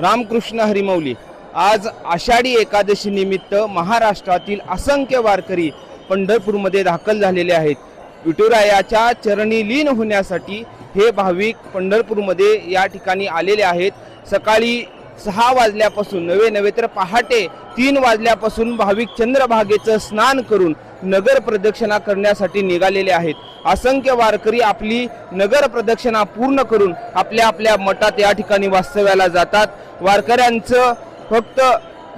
रामकृष्ण हरिमौली. आज आषाढी एकादशी निमित्त महाराष्ट्रातील असंख्य वारकरी पंढरपूरमध्ये दाखल झालेले आहेत. विठुरायाच्या चरणी लीन होण्यासाठी हे भाविक पंढरपूरमध्ये या ठिकाणी आलेले आहेत. सकाळी सहा वाजल्यापासून नवे नवे तर पहाटे तीन वाजल्यापासून भाविक चंद्रभागेचं स्नान करून नगर प्रदक्षिणा करण्यासाठी निघालेले आहेत. असंख्य वारकरी आपली नगर प्रदक्षिणा पूर्ण करून आपल्या आपल्या मठात या ठिकाणी वास्तव्याला जातात. वारकऱ्यांचं फक्त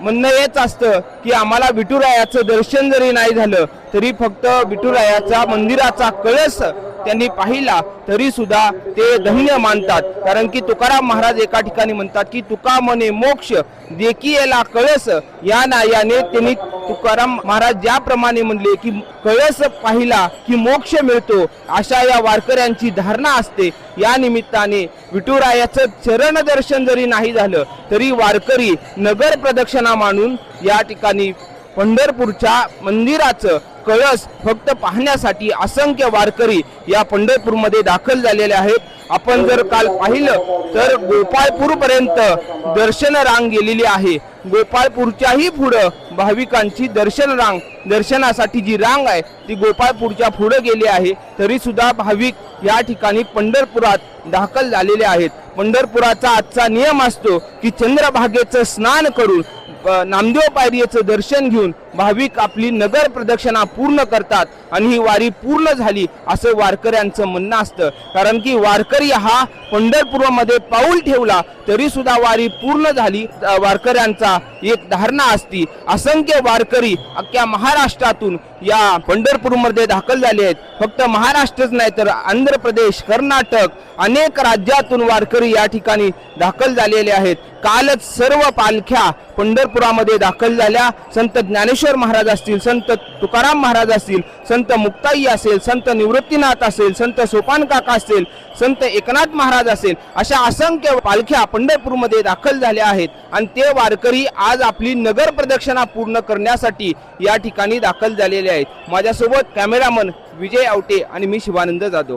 म्हणणं हेच असतं की आम्हाला विठुरायाचं दर्शन जरी नाही झालं तरी फक्त विठुरायाचा मंदिराचा कळस त्यांनी पाहिला तरी सुद्धा ते धन्य मानतात. कारण की तुकाराम महाराज एका ठिकाणी म्हणतात की तुका मने मोक्ष देखियेला कळस. या नायाने त्यांनी तुकाराम महाराज ज्याप्रमाणे म्हणले की कळस पाहिला की मोक्ष मिळतो अशा या वारकऱ्यांची धारणा असते. या निमित्ताने विठुरायाचं चरण दर्शन जरी नाही झालं तरी वारकरी नगर प्रदक्षिणा मानून या ठिकाणी पंढरपूरच्या मंदिराचं कळस फक्त पाहण्यासाठी असंख्य वारकरी या पंढरपूरमध्ये दाखल झालेले आहेत. आपण जर काल पाहिलं तर गोपाळपूर पर्यंत दर्शन रांग गेलेली आहे. गोपाळपूरच्याही पुढं भाविकांची दर्शन रांग दर्शनासाठी जी रांग आहे ती गोपाळपूरच्या पुढं गेली आहे. तरी सुद्धा भाविक या ठिकाणी पंढरपुरात दाखल झालेले आहेत. पंढरपुराचा आजचा नियम असतो की चंद्रभागेचं स्नान करून नामदेव पायरीचं दर्शन घेऊन भाविक आपली नगर प्रदक्षिणा पूर्ण करतात आणि ही वारी पूर्ण झाली असं वारकऱ्यांचं म्हणणं असतं. कारण की वारकरी हा पंढरपूरमध्ये पाऊल ठेवला तरी सुद्धा वारी पूर्ण झाली वारकऱ्यांचा एक धारणा असती. असंख्य वारकरी अख्ख्या महाराष्ट्रातून या पंढरपूरमध्ये दाखल झाले आहेत. फक्त महाराष्ट्रच नाही तर आंध्र प्रदेश कर्नाटक अनेक राज्यातून वारकरी या ठिकाणी दाखल झालेले आहेत. कालच सर्व पालख्या पंढरपुरामध्ये दाखल झाल्या. संत ज्ञानेश्वर महाराज असतील संत तुकाराम महाराज असतील संत मुक्ताई असेल संत निवृत्तीनाथ असेल संत सोपान काका असेल संत एकनाथ महाराज असेल अशा असंख्य पालख्या पंढरपूरमध्ये दाखल झाल्या आहेत. आणि ते वारकरी आज आपली नगर प्रदक्षिणा पूर्ण करण्यासाठी या ठिकाणी दाखल झालेले आहेत. माझ्यासोबत कॅमेरामन विजय आवटे आणि मी शिवानंद जाधव.